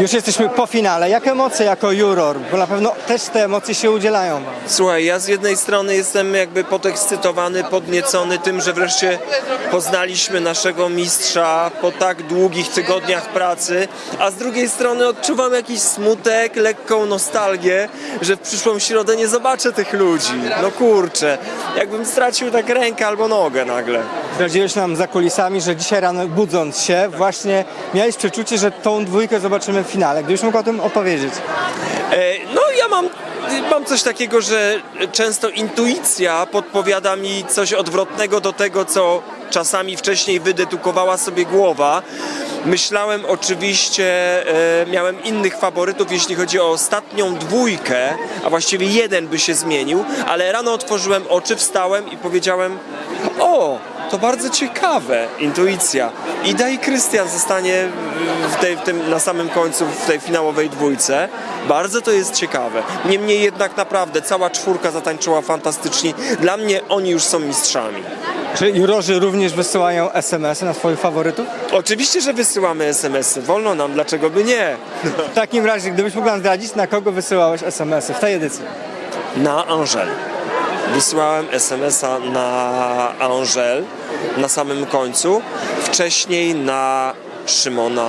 Już jesteśmy po finale. Jakie emocje jako juror? Bo na pewno też te emocje się udzielają. Słuchaj, ja z jednej strony jestem jakby podekscytowany, podniecony tym, że wreszcie poznaliśmy naszego mistrza po tak długich tygodniach pracy, a z drugiej strony odczuwam jakiś smutek, lekką nostalgię, że w przyszłą środę nie zobaczę tych ludzi. No kurczę, jakbym stracił tak rękę albo nogę nagle. Zdradziłeś nam za kulisami, że dzisiaj rano budząc się właśnie miałeś przeczucie, że tą dwójkę zobaczymy w finale. Gdybyś mógł o tym opowiedzieć. E, No ja mam, mam coś takiego, że często intuicja podpowiada mi coś odwrotnego do tego, co czasami wcześniej wydedukowała sobie głowa. Myślałem oczywiście, e, miałem innych faworytów, jeśli chodzi o ostatnią dwójkę, a właściwie jeden by się zmienił, ale rano otworzyłem oczy, wstałem i powiedziałem: O, to bardzo ciekawe, intuicja. Ida i Krystian zostanie w tej, w tym, na samym końcu w tej finałowej dwójce. Bardzo to jest ciekawe. Niemniej jednak naprawdę cała czwórka zatańczyła fantastycznie. Dla mnie oni już są mistrzami. Czy jurorzy również wysyłają SMS-y na swoich faworytów? Oczywiście, że wysyłamy SMS-y. Wolno nam, dlaczego by nie? W takim razie, gdybyś mógł nam zdradzić, na kogo wysyłałeś SMS-y w tej edycji? Na Angel. Wysłałem SMS-a na Angel na samym końcu. Wcześniej na Szymona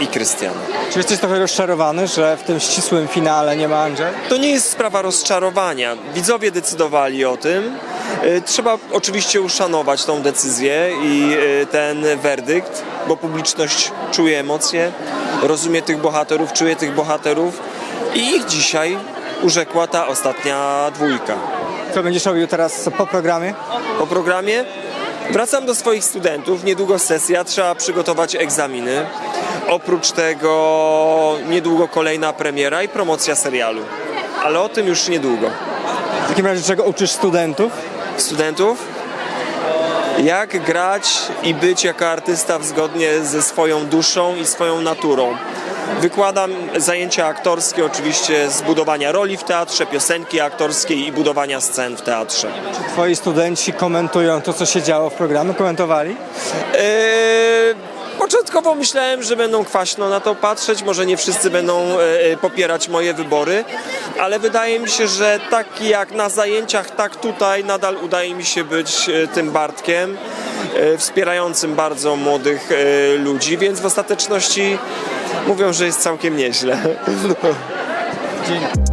i Krystiana. Czy jesteś trochę rozczarowany, że w tym ścisłym finale nie ma Angel? To nie jest sprawa rozczarowania. Widzowie decydowali o tym. Y, Trzeba oczywiście uszanować tą decyzję i y, ten werdykt, bo publiczność czuje emocje, rozumie tych bohaterów, czuje tych bohaterów i ich dzisiaj urzekła ta ostatnia dwójka. Co będziesz robił teraz po programie? Po programie wracam do swoich studentów, niedługo sesja, trzeba przygotować egzaminy. Oprócz tego niedługo kolejna premiera i promocja serialu. Ale o tym już niedługo. W takim razie czego uczysz studentów? studentów, jak grać i być jako artysta zgodnie ze swoją duszą i swoją naturą. Wykładam zajęcia aktorskie, oczywiście z budowania roli w teatrze, piosenki aktorskiej i budowania scen w teatrze. Twoi studenci komentują to, co się działo w programie? Komentowali? Eee, początkowo myślałem, że będą kwaśno na to patrzeć, może nie wszyscy będą e, popierać moje wybory, ale wydaje mi się, że tak jak na zajęciach, tak tutaj nadal udaje mi się być e, tym Bartkiem, e, wspierającym bardzo młodych e, ludzi, więc w ostateczności mówią, że jest całkiem nieźle. Dzień.